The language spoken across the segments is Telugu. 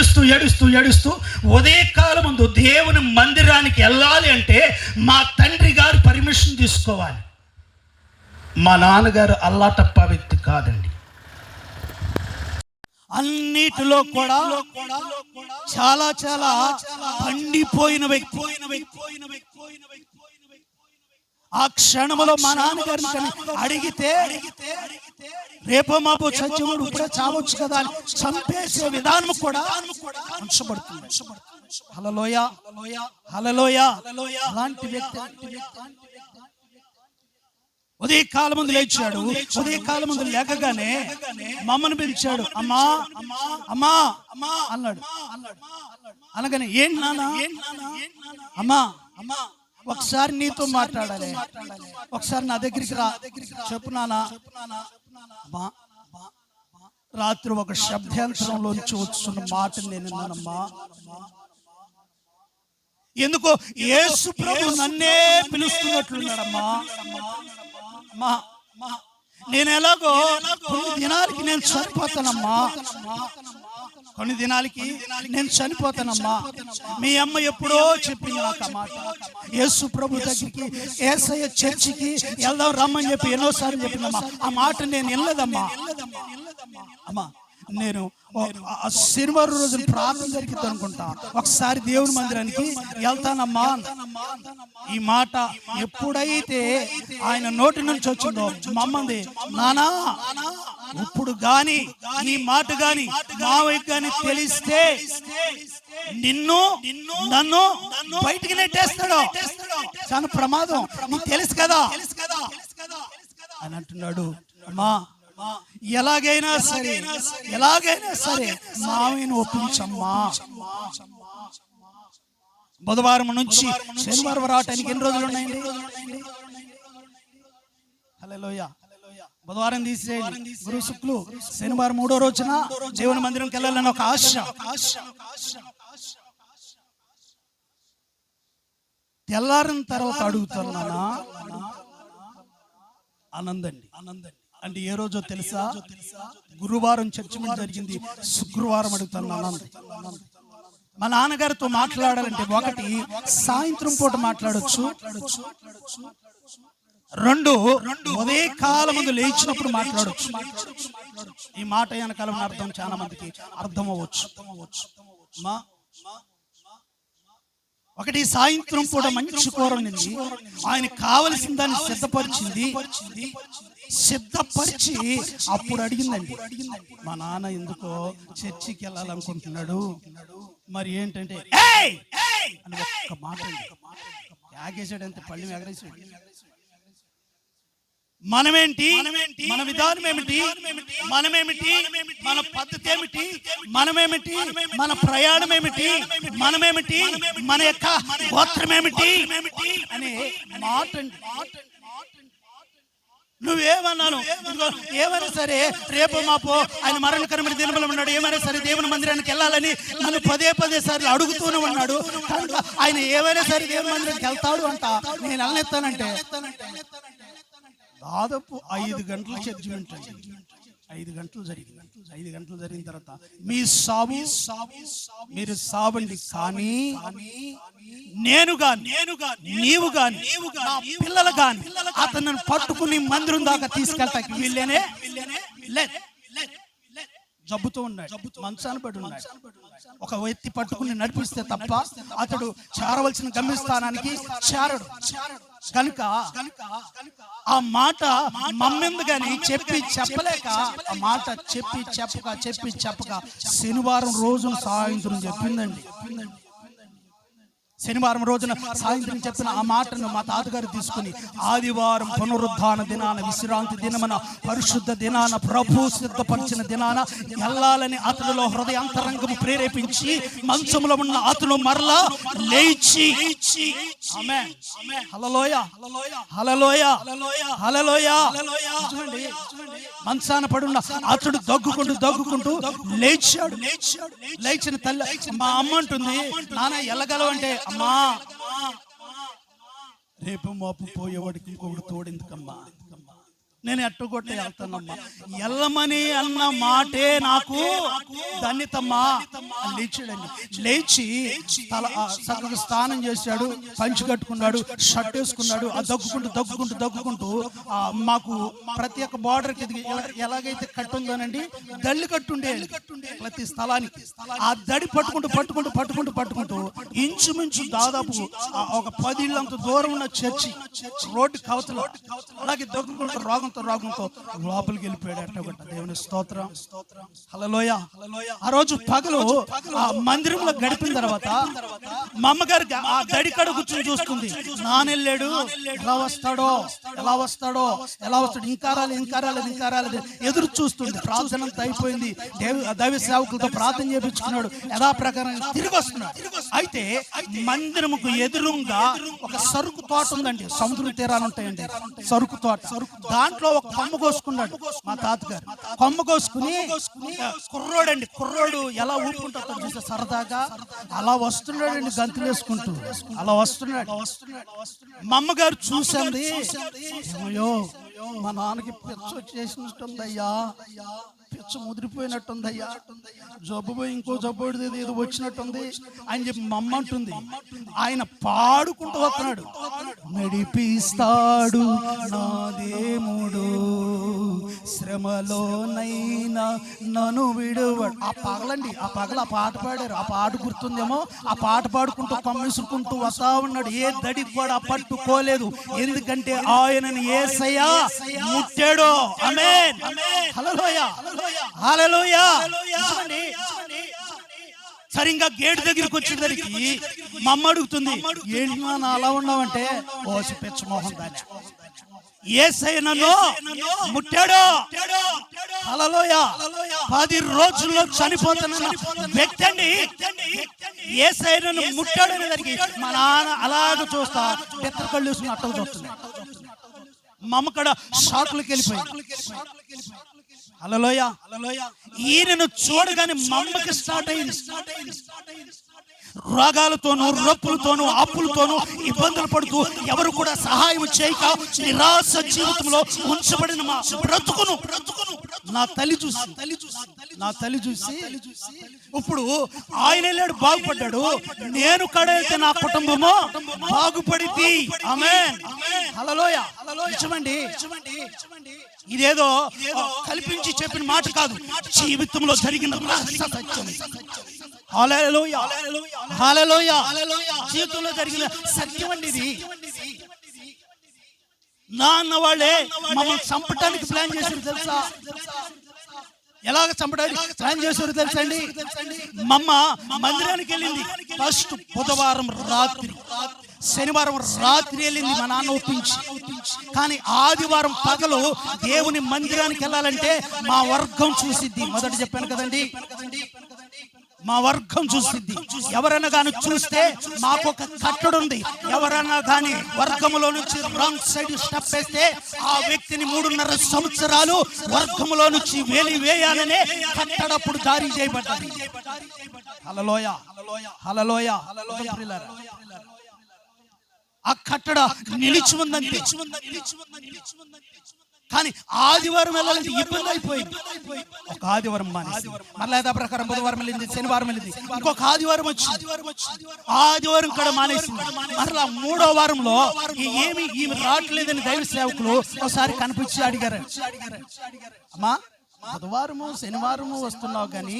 ఏడుస్తూ ఏడుస్తూ ఏడుస్తూ ఉదయకాలం ముందు దేవుని మందిరానికి వెళ్ళాలి అంటే మా తండ్రి గారు పర్మిషన్ తీసుకోవాలి. మా నాన్నగారు అల్లాటప్ప వ్యక్తి కాదండి. అన్నిటిలో కూడా చాలా చాలా పండిపోయిన వ్యక్తి. ఆ క్షణములో మా నాన్నగారిని కానీ అడిగితే రేపో మాపో చచ్చివాడు ఇప్పుడే చావచ్చు కదా అని చంపేసే విధానం కూడా ఉంచబడుతుంది. హలలోయ హలలోయ అలాంటి వ్యక్తి ఉదయ కాలం ముందు లేచాడు. ఉదయ కాలం ముందు లేకగానే మమ్మను పిలిచాడు. అమ్మా అమ్మా అమ్మా అన్నాడు. అనగానే ఏంటి నాన్న? అమ్మా అమ్మా ఒకసారి నీతో మాట్లాడాలి. ఒకసారి నా దగ్గరికి రా. చెప్పునానా రాత్రి ఒక శబ్దాంతరంలోంచి వస్తున్న మాట నేను విన్నానమ్మా. ఎందుకో యేసు ప్రభు నన్నే పిలుస్తున్నట్లున్నాడమ్మా అమ్మా నేను ఎలాగో కొన్ని దినాలకి నేను సరిపోతానమ్మా. కొన్ని దినాలకి నేను చనిపోతానమ్మా. మీ అమ్మ ఎప్పుడో చెప్పింది నాకు ఆ మాట. యేసు ప్రభు దగ్గరికి ఏసయ్య చర్చికి వెళ్దాం రమ్మని చెప్పి ఎన్నోసార్లు చెప్పిందమ్మా ఆ మాట నేను వినలేదమ్మా. అమ్మా నేను శనివారం రోజు ప్రార్థన జరిగింది అనుకుంటా. ఒకసారి దేవుని మందిరానికి వెళ్తానమ్మా. ఈ మాట ఎప్పుడైతే ఆయన నోటి నుంచి వచ్చిందో మమ్మంది నానా ఇప్పుడు గాని ఈ మాట గాని మావయ్య గాని తెలిస్తే నిన్ను నన్ను బయటికి నెట్టేస్తాడు. చాలా ప్రమాదం. నీకు తెలుసు కదా? అని అంటున్నాడు. అమ్మా ఎలాగైనా సరే ఎలాగైనా సరే మావిని ఒప్పించమ్మా. బుధవారం నుంచి శనివారం రావటానికి ఎన్ని రోజులు ఉన్నాయండి? బుధవారం తీసేయండి గురు శుక్లు శనివారం మూడో రోజున దేవుని మందిరంకి వెళ్ళాలని ఒక ఆశ. తెల్లారిన తర్వాత అడుగుతున్నానా? ఆనందండి ఆనందండి. అంటే ఏ రోజో తెలుసా? గురువారం చర్చ మీద జరిగింది. శుక్రవారం అడుగుతాను ఆనంద్ మా నాన్నగారితో మాట్లాడాలంటే ఒకటి సాయంత్రం పూట మాట్లాడొచ్చు. రెండు ఉదయ కాలం ముందు లేచినప్పుడు మాట్లాడొచ్చు. ఈ మాట వెనకాల అర్థం చాలా మందికి అర్థం అవ్వచ్చు మా ఒకటి సాయంత్రం పూట మంచి కూర ఉంది ఆయన కావలసిన దాన్ని సిద్ధపరిచింది సిద్ధపరిచి అప్పుడు అడిగిందండి మా నాన్న ఎందుకో చర్చికి వెళ్ళాలనుకుంటున్నాడు మరి ఏంటంటే "ఏయ్! ఏయ్!" అని ఒక్క మాట అండి. పళ్ళు ఎగరేసాడు మనమేంటి? మన విధానం ఏమిటి? మనమేమిటి? మన పద్ధతి ఏమిటి? మనమేమిటి? మన ప్రయాణం ఏమిటి? మనమేమిటి? మన యొక్క గోత్రం ఏమిటి? అనే మాట. నువ్వేమన్నాను? ఏమైనా సరే రేపు మాపో ఆయన మరణకరమైన దినములు ఉన్నాడు. ఏమైనా సరే దేవుని మందిరానికి వెళ్ళాలని నన్ను పదే పదే సార్లు అడుగుతూనే ఉన్నాడు. ఆయన ఏమైనా సరే దేవుని మందిరానికి వెళ్తాడు అంట. నేను వెళ్ళెత్తానంటే దాదాపు ఐదు గంటల జడ్జిమెంట్ అండి. ఐదు గంటలు జరిగింది. ఐదు గంటలు జరిగిన తర్వాత మీ సాగు మీరు సావండి కానీ నేనుగా నేనుగా నీవుగా నీవుగా నా పిల్లలు గాని అతను పట్టుకుని మందిరం దాకా తీసుకెళ్తాకి వీళ్ళేనే జబ్బుతూ ఉన్నాడు. మంచాన పడి ఉన్నాడు ఒక వ్యక్తి పట్టుకుని నడిపిస్తే తప్ప అతడు చేరవలసిన గమ్యస్థానానికి చేరడు. కనుక ఆ మాట మమ్మింది కానీ చెప్పి చెప్పలేక ఆ మాట చెప్పి చెప్పక చెప్పి చెప్పక శనివారం రోజున సాయంత్రం చెప్పిందండి. శనివారం రోజున సాయంత్రం చెప్పిన ఆ మాటను మా తాతగారు తీసుకుని ఆదివారం పునరుద్ధాన దినాన విశ్రాంతి దినమన పరిశుద్ధ దినాన ప్రభు సిద్ధపరిచిన దినాన వెళ్ళాలని అతనిలో హృదయాంతరంగము ప్రేరేపించి మంచంలో ఉన్న అతను మరలా లేచి. ఆమేన్. హల్లెలూయ. హల్లెలూయ. చూడండి మంచాన పడున్న అతడు దగ్గుకుంటూ దగ్గుకుంటూ లేచాడు. లేచిన తల్లి మా అమ్మ అంటుంది నాన్న ఎల్లగలవంటే అమ్మా రేపు మోపు పోయేవాడికి ఇంకొకటి తోడెందుకమ్మా? నేను ఎట్టుకొట్ట వెళ్తానమ్మా. ఎల్లమని అన్న మాటే నాకు ధన్యతమ్మా. లేచాడండి. లేచి తల చక్కగా స్నానం చేశాడు పంచి కట్టుకున్నాడు షర్ట్ వేసుకున్నాడు ఆ దగ్గుకుంటూ దగ్గుకుంటూ దగ్గుకుంటూ ఆ, మాకు ప్రతి ఒక్క బార్డర్కి ఎలాగైతే కట్టు ఉందోనండి దళ్ళి కట్టుండే. ప్రతి స్థలానికి. ఆ దడి పట్టుకుంటూ పట్టుకుంటూ పట్టుకుంటూ పట్టుకుంటూ ఇంచుమించు దాదాపు ఒక పది ఇళ్ళంత దూరం ఉన్న చర్చి రోడ్డు కవతల. అలాగే దగ్గుకుంటూ రోగంతో రోగంతో లోపలికి వెళ్ళిపోయాడు అట్టగొట్ట దేవుని స్తోత్రం. హలలోయ ఆ రోజు పగలు ఆ మందిరంలో గడిపిన తర్వాత మా అమ్మగారికి ఆ దడి కడ కూర్చొని చూస్తుంది. నానెళ్ళాడు ఎలా వస్తాడో? ఎలా వస్తాడో? ఎలా వస్తాడు? ఇంకా రాలేదు ఇంకా రాలేదు ఇంకా రాలేదు. ఎదురు చూస్తుంది. ప్రార్థన అంతా అయిపోయింది. దేవి దైవ సేవకులతో ప్రార్థన చేపించుకున్నాడు. ప్రకారం తిరిగి వస్తున్నాడు. అయితే మందిరముకు ఎదురుగా ఒక సరుకు తోట ఉందండి. సముద్ర తీరాలు ఉంటాయండి. సరుకు తోట. దాంట్లో ఒక కొమ్మ కోసుకున్నాడు మా తాతగారు. కొమ్మ కోసుకుని కుర్రోడండి కుర్రోడు ఎలా ఊపుకుంటాడో చూస్తే సరదాగా అలా వస్తున్నాడండి గంతులు వేసుకుంటూ అలా వస్తున్నాడు. మా అమ్మగారు చూసింది మా నాన్నకి పిచ్చ వచ్చేసినట్టుందయ్యా పిచ్చ ముదిరిపోయినట్టుందయ్యా జబ్బు పోయి ఇంకో జబ్బు ఏదో వచ్చినట్టుంది అని చెప్పి మా అమ్మ అంటుంది. ఆయన పాడుకుంటూ వస్తున్నాడు. నడిపిస్తాడు నా దేవుడు. శ్రమలోనైనా నన్ను విడువడు. ఆ పగలండి ఆ పగల ఆ పాట పాడారు. ఆ పాట గుర్తుందేమో? ఆ పాట పాడుకుంటూ కమ్మిసుకుంటూ వస్తా ఉన్నాడు. ఏ దడి కూడా పట్టుకోలేదు. ఎందుకంటే ఆయనని ఏసయ్యా ముట్టాడు. హల్లెలూయా. హల్లెలూయా. చూడండి. సరిగ్గా గేట్ దగ్గరికి వచ్చేసరికి మా అమ్మ అడుగుతుంది ఏంటి నాన్న అలా ఉన్నావంటే ఓసి పిచ్చ మోహన్ దాన్ని ఏసై నన్ను ముట్టాడు? హల్లెలూయ. పది రోజుల్లో చనిపోతున్న వ్యక్తి అండి ఏసై నన్ను ముట్టాడు అనేదానికి మా నాన్న అలాగ చూస్తా బెత్తర కళ్ళు వేసుకుని అట్టలు చూస్తున్నాడు మా అమ్మ కూడా షాకులకి వెళ్ళిపోయింది. అలలోయ ఈయనను చూడగానే మమ్మకి స్టార్ట్ అయింది. రోగాలతోనూ రొప్పులతోనూ అప్పులతోనూ ఇబ్బందులు పడుతూ ఎవరు కూడా సహాయం చేయక నిరాశ జీవితంలో ఉంచబడిన మా బ్రతుకును బ్రతుకును నా తల్లి చూసి తల్లి చూసి నా తల్లి చూసి ఇప్పుడు ఆయన వెళ్ళాడు బాగుపడ్డాడు. నేను కడైతే నా కుటుంబము బాగుపడింది ఆమె హలలోయ ఇచ్చమండి ఇదేదో కల్పించి చెప్పిన మాట కాదు. జీవితంలో జరిగిన సత్యం జీవితంలో జరిగిన సత్యం అండి ఇది నా అన్న వాళ్ళే మమ్మల్ని చంపటానికి ప్లాన్ చేశారు తెలుసా? ఎలాగ చంపడానికి ప్లాన్ చేశారు తెలుసా అండి మమ్మ మందిరానికి వెళ్ళింది. ఫస్ట్ బుధవారం రాత్రి. శనివారం రాత్రి వెళ్ళింది మా నాన్న ఒప్పించి. కానీ ఆదివారం పగలు దేవుని మందిరానికి వెళ్ళాలంటే మా వర్గం చూసిద్ది. మొదట చెప్పాను కదండి. మా వర్గం చూసింది. ఎవరైనా కానీ చూస్తే మాకు ఒక కట్టడు ఉంది ఎవరైనా కానీ వర్గములో నుంచి రాంగ్ సైడ్ స్టెప్ వేస్తే ఆ వ్యక్తిని మూడున్నర సంవత్సరాలు వర్గములో నుంచి వేలి వేయాలనే కట్టడప్పుడు జారీ చేయబడ్డది. హలలోయ హలలోయ ఆ కట్టడ నిలిచి ఉందని కానీ ఆదివారం వెళ్ళాలంటే ఇబ్బంది అయిపోయింది. ఒక ఆదివారం మానేసి మళ్ళీ యథా ప్రకారం బుధవారం వెళ్ళింది శనివారం వెళ్ళింది. ఇంకొక ఆదివారం వచ్చింది. ఆదివారం కూడా మానేసింది. మరలా మూడో వారంలో ఏమి ఈమె రావట్లేదని దైవ సేవకులు ఒకసారి కనిపించి అడిగారు. అమ్మా బుధవారము శనివారము వస్తున్నావు కానీ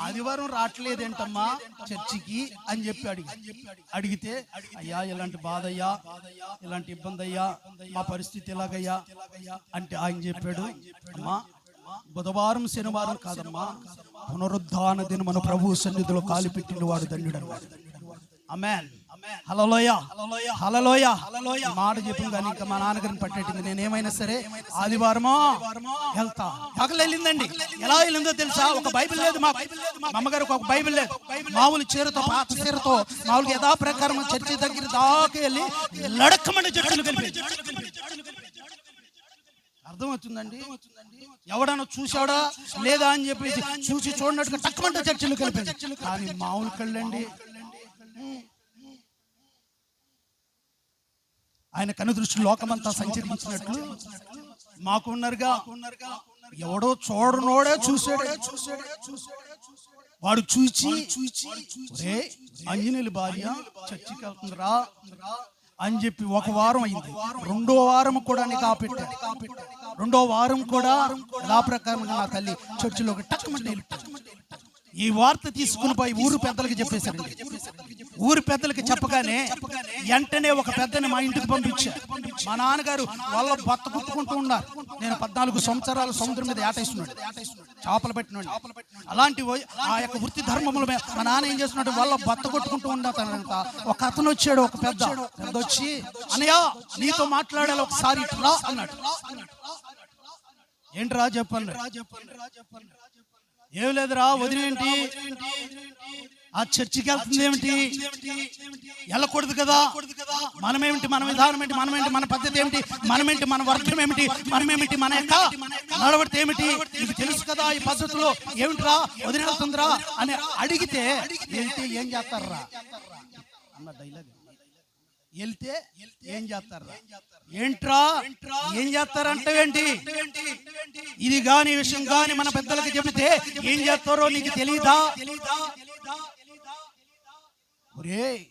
ఆదివారం రావట్లేదేంటమ్మా చర్చికి అని చెప్పి అడిగి. అడిగితే అయ్యా ఇలాంటి బాధ అయ్యా ఇలాంటి ఇబ్బంది అయ్యా మా పరిస్థితి ఎలాగయ్యా అంటే ఆయన చెప్పాడు అమ్మా బుధవారం శనివారం కాదమ్మా పునరుద్ధాన దిన మన ప్రభు సన్నిధిలో కాలిపెట్టిన వాడు ధన్యుడు అన్నాడు అమెన్ హలలోయ హలలోయ ఈ మాట చెప్పిన కానీ ఇంకా మా నాన్నగారిని పట్టేటింది నేను ఏమైనా సరే ఆదివారమో వెళ్తా. పగలు వెళ్ళిందండి. ఎలా వెళ్ళిందో తెలుసా? ఒక బైబిల్ లేదు మా మా అమ్మగారికి ఒక బైబిల్ లేదు. మామూలు చీరతో పాత చీరతో మామూలుగా యథా ప్రకారం చర్చి దగ్గర దాకా వెళ్ళి లడక్కమండి చెట్లు కలిపి అర్థమవుతుందండి? ఎవడన్నా చూసాడా లేదా అని చెప్పేసి చూసి చూడనట్టుగా టక్కమంట చర్చలు కలిపి కానీ మామూలు కళ్ళండి ఆయన కనుదృష్టి లోకమంతా సంచరించినట్లు మాకున్నారుగా ఎవడో చూడనోడే చూసాడే. వాడు చూచి చూచి అంజనేయుల భార్య చర్చికి అని చెప్పి ఒక వారం అయింది. రెండో వారం కూడా నీకు ఆపెట్టాడు రెండో వారం కూడా నా ప్రకారంగా నా తల్లి చర్చిలో ఒక ఈ వార్త తీసుకుని పోయి ఊరు పెద్దలకి చెప్పేశారు ఊరి పెద్దలకి చెప్పగానే వెంటనే ఒక పెద్దని మా ఇంటికి పంపించా. మా నాన్నగారు వాళ్ళ బత్త కుట్టుకుంటూ ఉన్నారు. నేను పద్నాలుగు సంవత్సరాలు సముద్రం మీద ఏటేస్తున్నాడు చేపలు పెట్టినాడు అలాంటి ఆ యొక్క వృత్తి ధర్మముల మీద మా నాన్న ఏం చేస్తున్నాడు? వాళ్ళ బత్త కొట్టుకుంటూ ఉండతానంట ఒక అతను వచ్చాడు ఒక పెద్ద. పెద్ద వచ్చి అనయ్య నీతో మాట్లాడాలి ఒకసారి ఇటు రా అన్నాడు. ఏంట్రా చెప్పండి ఏం లేదురా వదిలేంటి ఆ చర్చికి వెళ్తుంది ఏమిటి? వెళ్ళకూడదు కదా. మనమేమిటి మన విధానం ఏంటి మనమేంటి మన పద్ధతి ఏమిటి మనమేంటి మన వర్గం ఏమిటి మనమేమిటి మన యొక్క నడవడితే ఏమిటి? నీకు తెలుసు కదా ఈ పద్ధతిలో ఏమిట్రా వదిలేస్తుందిరా అని అడిగితే ఏంటి ఏం చేస్తారా? అన్న డైలాగ్ వెళ్తే ఏం చేస్తారా? ఏంట్రా? ఏం చేస్తారంటే ఏంటి ఇది గాని విషయం గాని మన పెద్దలకు చెబితే ఏం చేస్తారో నీకు తెలీదా? ఒరేయ్,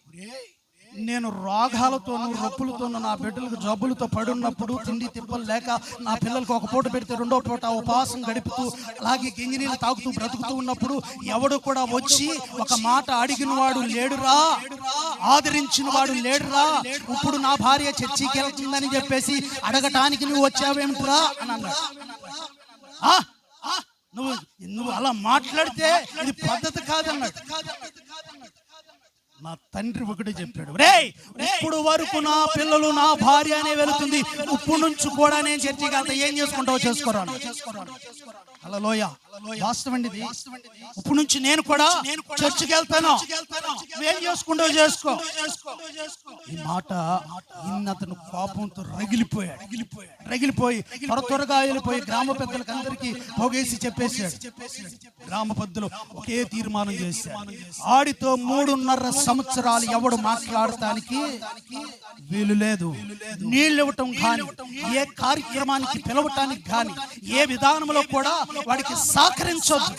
నేను రోగాలతోనూ రొప్పులతోనూ నా బిడ్డలకు జబ్బులతో పడున్నప్పుడు తిండి తిప్పలు లేక నా పిల్లలకు ఒక పూట పెడితే రెండో పూట ఉపవాసం గడుపుతూ అలాగే గింజనీళ్ళు తాగుతూ బ్రతుకుతూ ఉన్నప్పుడు ఎవడు కూడా వచ్చి ఒక మాట అడిగిన వాడు లేడురా ఆదరించిన వాడు లేడురా ఇప్పుడు నా భార్య చర్చికి వెళ్తుందని చెప్పేసి అడగటానికి నువ్వు వచ్చావేమిట్రా అని అన్నాడు ఆ? ఆ? నువ్వు నువ్వు అలా మాట్లాడితే ఇది పద్ధతి కాదన్నాడు నా తండ్రి ఒకటి చెప్పాడు రే ఇప్పుడు వరకు నా పిల్లలు నా భార్య అనే వెళుతుంది. ఇప్పుడు నుంచి కూడా నేను చర్చికి వెళ్తా ఏం చేసుకుంటావో చేసుకోరాను అలా లోయ అండి ఇప్పుడు నుంచి నేను కూడా చర్చికి వెళ్తాను. ఏం చేసుకుంటావు చేసుకో. ఈ మాట ఇన్నతను కోపంతో రగిలిపోయాడు. రగిలిపోయి త్వర త్వరగా వెళ్ళిపోయి గ్రామ పెద్దలకు అందరికీ పోగేసి చెప్పేసి గ్రామ పెద్దలు ఒకే తీర్మానం చేశారు. ఆడితో మూడున్నర సంవత్సరాలు ఎవడు మాట్లాడటానికి వీలు లేదు. నీళ్ళు ఇవ్వటం కానీ ఏ కార్యక్రమానికి పిలవటానికి కానీ ఏ విధానంలో కూడా వాడికి సహకరించొద్దు.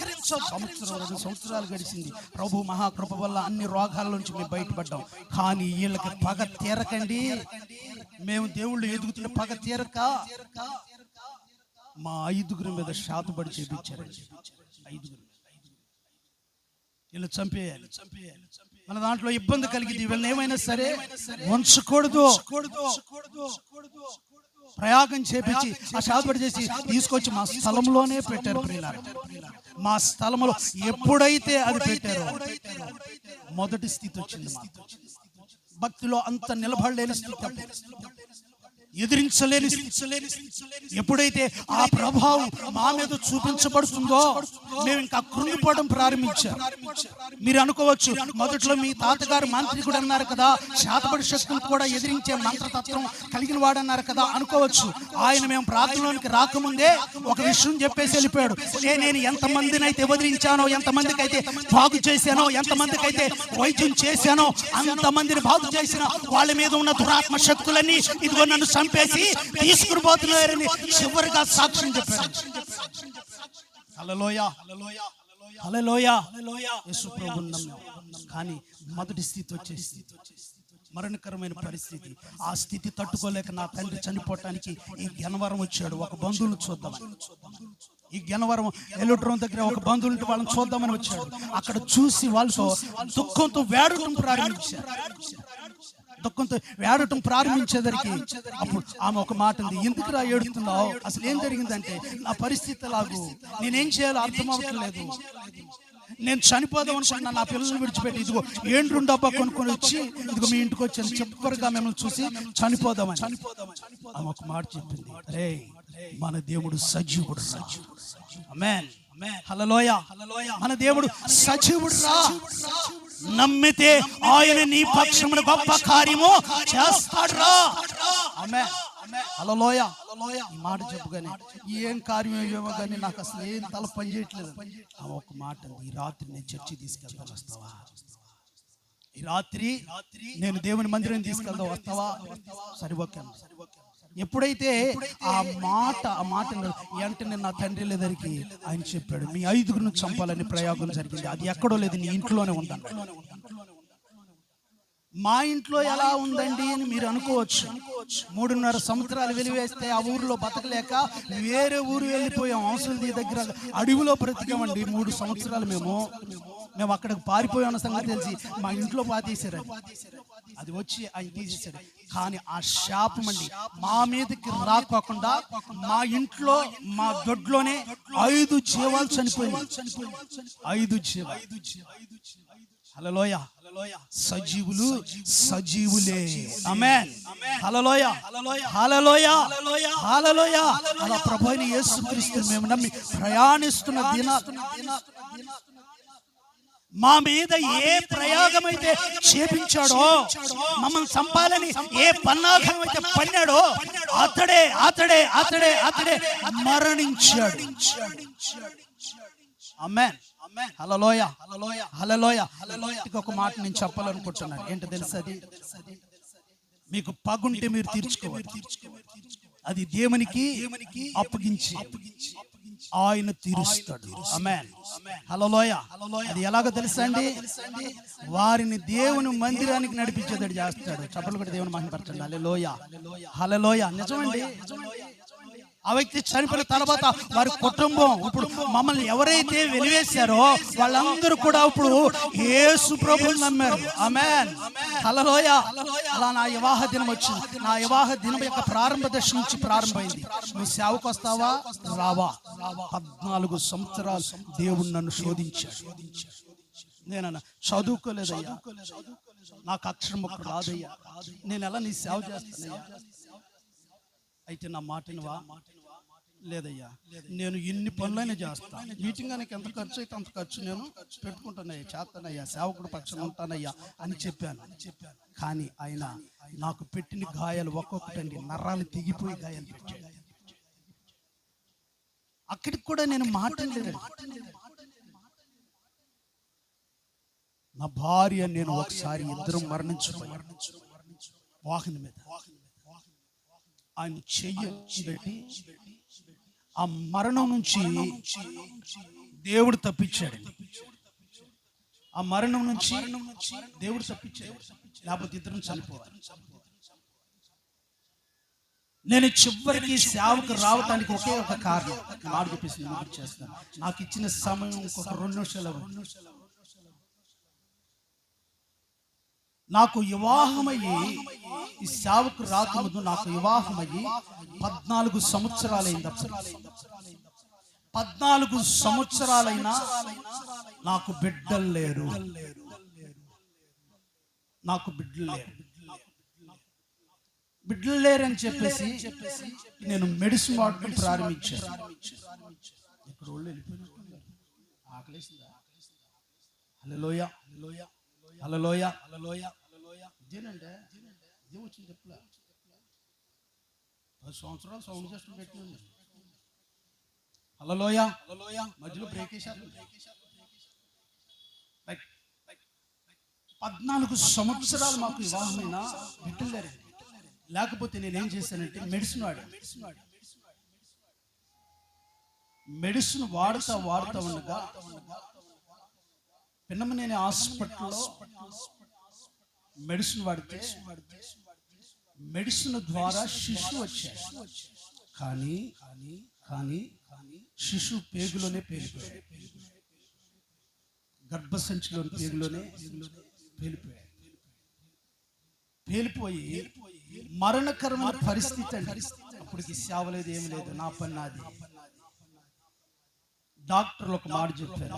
సంవత్సరం రెండు సంవత్సరాలు గడిచింది. ప్రభు మహాకృప వల్ల అన్ని రోగాల నుంచి మేము బయటపడ్డాం. కానీ వీళ్ళకి పగ తీరకండి. మేము దేవుళ్ళు ఎదుగుతున్న పగ తీరక మా ఐదుగురి మీద శాతపడి చేపించారు ఐదుగురు. వీళ్ళు చంపేయాలి చంపేయాలి. మన దాంట్లో ఇబ్బంది కలిగింది వీళ్ళని ఏమైనా సరే ఉంచకూడదు ప్రయాగం చేపించి ఆ శాతపడి చేసి తీసుకొచ్చి మా స్థలంలోనే పెట్టారు మా స్థలంలో ఎప్పుడైతే అది పెట్టారో మొదటి స్థితి వచ్చింది భక్తిలో అంత నిలబడలేని స్థితి ఎదిరించలేని ఎప్పుడైతే ఆ ప్రభావం మా మీద చూపించబడుతుందో మేము ఇంకా కృంగిపోవడం ప్రారంభించాం. మీరు అనుకోవచ్చు మొదట్లో మీ తాతగారు మాంత్రికుడు అన్నారు కదా శాతపడి శక్తులు కూడా ఎదిరించే మంత్రతత్వం కలిగిన వాడు అన్నారు కదా అనుకోవచ్చు. ఆయన మేము ప్రార్థనలోనికి రాకముందే ఒక విషయం చెప్పేసి వెళ్ళిపోయాడు. "ఏ, నేను ఎంతమందిని అయితే వదిలించానో ఎంతమందికి అయితే బాగు చేశానో ఎంతమందికి అయితే వైద్యం చేశానో అంతమందిని బాగు చేసిన వాళ్ళ మీద ఉన్న దురాత్మ శక్తులన్నీ ఇదిగో నన్ను చంపేసి తీసుకుని పోతున్నారని చివరిగా సాక్ష్యం చెప్పారు కానీ మొదటి స్థితి వచ్చేసి మరణకరమైన పరిస్థితి. ఆ స్థితి తట్టుకోలేక నా తండ్రి చనిపోవటానికి ఈ గనవరం వచ్చాడు. ఒక బంధువులు చూద్దామని ఈ గనవరం ఎల్లుట్రం దగ్గర ఒక బంధువులు వాళ్ళని చూద్దామని వచ్చాడు. అక్కడ చూసి వాళ్ళతో దుఃఖంతో వేడటం ప్రారంభించారు. దుఃఖంతో వేడటం ప్రారంభించేదరికి అప్పుడు ఆమె ఒక మాట ఉంది ఎందుకు రా ఏడుతున్నావు అసలు ఏం జరిగిందంటే నా పరిస్థితి లాగు నేనేం చేయాలో అర్థం అవ్వట్లేదు నేను చనిపోదాం అనుకున్నా నా పిల్లల్ని విడిచిపెట్టి ఇదిగో ఏండ్రు డబ్బా కొనుక్కొని వచ్చి ఇదిగో మీ ఇంటికి వచ్చాను చెప్పరుగా మిమ్మల్ని చూసి చనిపోదామని. ఆమె ఒక మాట చెప్పింది రే మన దేవుడు సజీవుడు సజీవుడు హలలోయ హలలోయ మన దేవుడు సజీవుడు రా. నమ్మితే ఆయన నీ పక్షమున గొప్ప కార్యము చేస్తాడు రా ఆమె అలలోయ ఈ మాట చెప్పుగానే ఏం కార్యం ఏమో కానీ నాకు అసలు ఏం తల పని చేయట్లేదు. ఒక మాట ఈ రాత్రి నేను చర్చి తీసుకెళ్తాను వస్తావా? ఈ రాత్రి నేను దేవుని మందిరం తీసుకెళ్తా వస్తావా? సరే ఓకే ఎప్పుడైతే ఆ మాట ఆ మాట వెంటనే నా తండ్రి లేదరికి ఆయన చెప్పాడు. మీ ఐదుగురిని చంపాలని ప్రయోగం జరిగింది. అది ఎక్కడో లేదు నీ ఇంట్లోనే ఉందన్నాడు మా ఇంట్లో ఎలా ఉందండి అని మీరు అనుకోవచ్చు. మూడున్నర సంవత్సరాలు వెలివేస్తే ఆ ఊరిలో బతకలేక వేరే ఊరు వెళ్ళిపోయాం. అవసరం దగ్గర అడవిలో బ్రతికామండి. మూడు సంవత్సరాలు మేము. మేము అక్కడికి పారిపోయాం సంగతి తెలిసి మా ఇంట్లో పాతేశారు అది. వచ్చి ఆయన తీసేశాడు. కానీ ఆ శాపం అండి మా మీదకి రాకోకుండా మా ఇంట్లో మా దొడ్లోనే ఐదు జీవాలు చనిపోయింది ఐదు జీవాలు. హలలోయ సజీవులు సజీవులే. అమెన్ హలలోయ హలలోయ హలలోయ అలా ప్రభు యేసుక్రీస్తు మేము నమ్మి ప్రయాణిస్తున్న దిన మా మీద ఏ ప్రయోగం అయితే చేపించాడో మమ్మల్ని చంపాలని ఏ పన్నాగం అయితే పన్నాడో అతడే అతడే అతడే అతడే మరణించాడు. అమ్మాన్ హలలోయ హలలోయ హలలోయ హలలోయ ఒక మాట నేను చెప్పాలనుకుంటున్నాను. ఏంటో తెలుసు అది? మీకు పగుంటే మీరు తీర్చుకోవాలి. అది దేవునికి అప్పగించి. ఆయన తీరుస్తాడు. హలోయ అది ఎలాగో తెలుసా అండి? వారిని దేవుని మందిరానికి నడిపించేదాడు చేస్తాడు. చప్పలు కూడా దేవుని మహిమపరచండి. హలోయ హలలోయ నిజమండి? ఆ వ్యక్తి చనిపోయిన తర్వాత వారి కుటుంబం ఇప్పుడు మమ్మల్ని ఎవరైతే వెలివేశారో వాళ్ళందరూ కూడా ఇప్పుడు ఏసు ప్రభుని నమ్మారు. అమెన్ హలలోయ అలా నా వివాహ దినం వచ్చింది. నా వివాహ దినం యొక్క ప్రారంభ దశ నుంచి ప్రారంభమైంది. నువ్వు సేవకు వస్తావా? రావా. పద్నాలుగు సంవత్సరాలు దేవుడు నన్ను శోధించాడు. నేనన్నా చదువుకోలేదయ్యా. నాకు అక్షరం ఒక్క రాదయ్యా. నేను ఎలా నీ సేవ చేస్తానయ్యా? అయితే నా మాటను లేదయ్యా. నేను ఇన్ని పనులైనా చేస్తాను మీటింగ్ అని ఎంత ఖర్చు అయితే అంత ఖర్చు నేను పెట్టుకుంటానయ్యా చేస్తానయ్యా. సేవకుడు పక్షం ఉంటానయ్యా అని చెప్పాను. చెప్పాను కానీ ఆయన నాకు పెట్టిన గాయాలు ఒక్కొక్కటండి. నరాలు తెగిపోయి గాయాలు పెట్టాడు. అక్కడికి కూడా నేను మాట్లాడలేదు నా భార్య నేను ఒకసారి ఇద్దరు మరణించిపోయాం. వాహనం మీద. ఆయన చెయ్యి ఆ మరణం నుంచి దేవుడు తప్పించాడు. ఆ మరణం నుంచి దేవుడు తప్పించాడు. లేకపోతే ఇద్దరు చనిపోవాలి నేను చివరికి సేవకు రావటానికి ఒకే ఒక కారణం. మాట చెప్పేసి చేస్తాను. నాకు ఇచ్చిన సమయం ఇంకొక రెండు నిమిషాలు ఉంది. నాకు వివాహమయ్యి ఈ సేవకు రాకముందు నాకు వివాహమయ్యి పద్నాలుగు సంవత్సరాలైంది పద్నాలుగు సంవత్సరాలైనా నాకు బిడ్డలు లేరు. నాకు బిడ్డలు లేరు. బిడ్డలు లేరని చెప్పేసి నేను మెడిసిన్ వాడటం ప్రారంభించాను. ఇక్కడ వాళ్ళు వెళ్ళిపోయినట్టున్నారు. ఆకలేసిందా? అలలోయ అలలోయ అలలోయ అలలోయ ఇదే వచ్చింది చెప్పలే? పది సంవత్సరాలు సౌండ్ సిస్టమ్ పెట్టి ఉంది. హలోయ హలోయ మధ్యలో బ్రేక్ వేశారు. పద్నాలుగు సంవత్సరాలు మాకు వివాహమైన బిడ్డలు లేరు లేకపోతే నేనేం చేశానంటే మెడిసిన్ వాడా. మెడిసిన్ వాడుతా వాడుతా ఉండగా పిన్నమనేని హాస్పిటల్లో మెడిసిన్ వాడితే మెడిసిన్ ద్వారా శిశువు వచ్చాడు. కానీ కానీ కానీ శిశువు పేగులోనే పేలిపోయాడు. గర్భసంచిలోని పేగులోనే పేలిపోయాడు. పేలిపోయి మరణకరమైన పరిస్థితి అంటే అప్పటికి సేవ లేదు ఏమి లేదు నా పని నాది. డాక్టర్లు ఒక మాట చెప్పారు.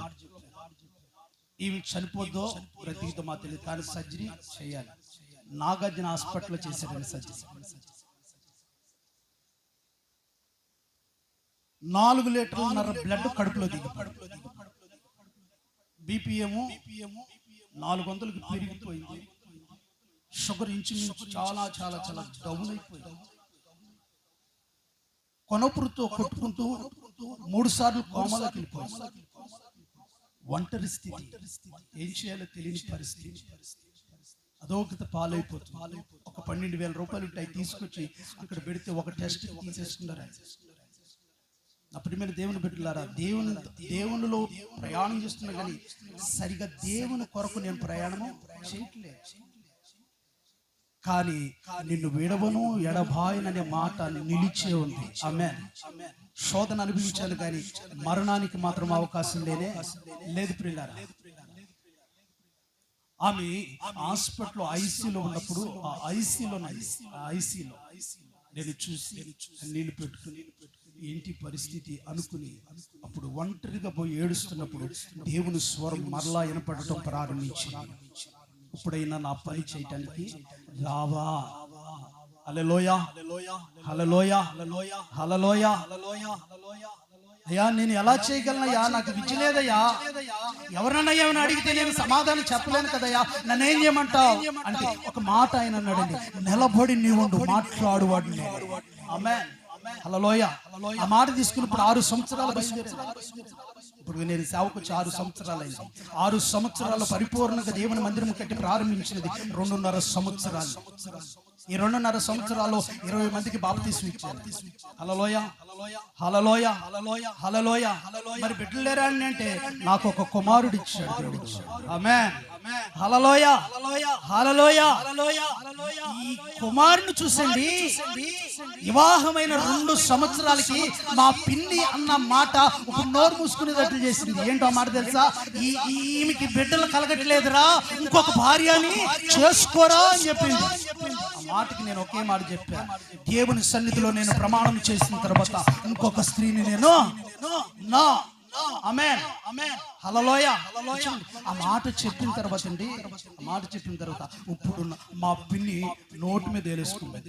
ఈమె చనిపోద్దో బ్రతికితో మా తెలియదు. కానీ సర్జరీ చేయాలి. నాగార్జున హాస్పిటల్లో చేశారని సర్జరీ నాలుగు లీటర్లన్నర బ్లడ్ కడుపులో దిగి బీపీఎము నాలుగు వందలకు పెరిగిపోయింది. షుగర్ ఇంచుమించు చాలా చాలా చాలా డౌన్ అయిపోయింది. కొనపురుతో కొట్టుకుంటూ మూడు సార్లు కోమలోకి వెళ్ళిపోయింది. ఒంటరి స్థితి ఏం చేయాలో తెలియని పరిస్థితి. అదోగత పాలైపోతుంది. ఒక పన్నెండు వేల రూపాయలు ఉంటాయి తీసుకొచ్చి అక్కడ పెడితే ఒక టెస్ట్ తీసేసుకున్నారు. అప్పుడు మీరు దేవుని బిడ్డలారా దేవుని దేవునిలో ప్రయాణం చేస్తున్నా కానీ సరిగా దేవుని కొరకు నేను ప్రయాణము చేయట్లేదు కానీ నిన్ను విడవను ఎడబాయననే మాట నిలిచే ఉంది. ఆమె శోధన అనుభవించాను కానీ మరణానికి మాత్రం అవకాశం లేనే లేదు ప్రియులారా. ఆమె హాస్పిటల్ ఐసీలో ఉన్నప్పుడు ఆ ఐసీలో ఐసీలో నేను చూసి నీళ్ళు పెట్టుకుని ఏంటి పరిస్థితి అనుకుని అప్పుడు ఒంటరిగా పోయి ఏడుస్తున్నప్పుడు దేవుని స్వరం మరలా వినపడటం ప్రారంభించింది. ఇప్పుడైనా నా పని చేయటానికి రావా? హలలోయ హలలోయ హలలోయ అయ్యా నేను ఎలా చేయగలనయ్యా? నాకు విద్య లేదయ్యా. ఎవరన్నా ఏమైనా అడిగితే నేను సమాధానం చెప్పలేను కదయ్యా. నన్ను ఏం చేయమంటావు? అంటే ఒక మాట ఆయన అన్నాడండి. నిలబడి నీవుండు మాట్లాడువాడు ఆమె హలలోయ ఆ మాట తీసుకుని ఇప్పుడు ఆరు సంవత్సరాలు ఇప్పుడు నేను సేవకు వచ్చి ఆరు సంవత్సరాలు. అయింది ఆరు సంవత్సరాలు పరిపూర్ణంగా దేవుని మందిరం కట్టి ప్రారంభించినది రెండున్నర సంవత్సరాలు. ఈ రెండున్నర సంవత్సరాలు ఇరవై మందికి బాప్తీసం ఇచ్చారు. హలలోయ హలలోయ హలలోయ మరి బిడ్డలు లేరా అంటే నాకు ఒక కుమారుడు ఇచ్చాడు దేవుడు. ఆమె హలలోయ హలలోయ ఈ కుమారుని చూసండి. వివాహమైన రెండు సంవత్సరాలకి మా పిన్ని అన్న మాట ఒక నోరు మూసుకునేటట్లు చేసింది. ఏంటో ఆ మాట తెలుసా? ఈ ఈమెకి బిడ్డలు కలగట్లేదురా. ఇంకొక భార్యని చేసుకోరా అని చెప్పింది. మాటకి నేను ఒకే మాట చెప్పా. దేవుని సన్నిధిలో నేను ప్రమాణం చేసిన తర్వాత ఇంకొక స్త్రీని నేను నా హలలోయ ఆ మాట చెప్పిన తర్వాత అండి ఆ మాట చెప్పిన తర్వాత ఇప్పుడు మా పిన్ని నోటి మీద వేలేసుకుంది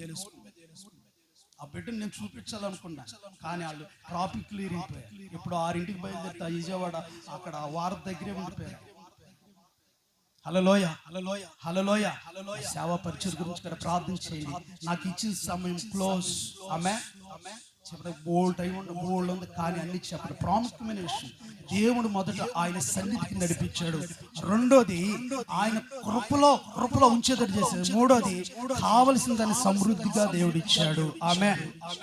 ఆ బిడ్డను నేను చూపించాలనుకున్నా కానీ వాళ్ళు ట్రాఫిక్ క్లియరింగ్ పోయారు. ఇప్పుడు ఆరింటికి బయలుదేరుతా విజయవాడ అక్కడ వార దగ్గరే ఉండిపోయారు. హలలోయ హలలోయ హలలోయ హలలోయ సేవా పరిచయం గురించి ప్రార్థన చేయండి. నాకు ఇచ్చిన సమయం క్లోజ్ ఆమె చెప్పడానికి బోల్డ్ అయి ఉంది బోల్డ్ ఉంది కానీ అన్ని చెప్పడం ప్రాముఖ్యమైన విషయం. దేవుడు మొదట ఆయన సన్నిధికి నడిపించాడు. రెండోది ఆయన కృపలో కృపలో ఉంచేటట్టు చేశాడు. మూడోది కావలసిన దాన్ని సమృద్ధిగా దేవుడిచ్చాడు. ఆమె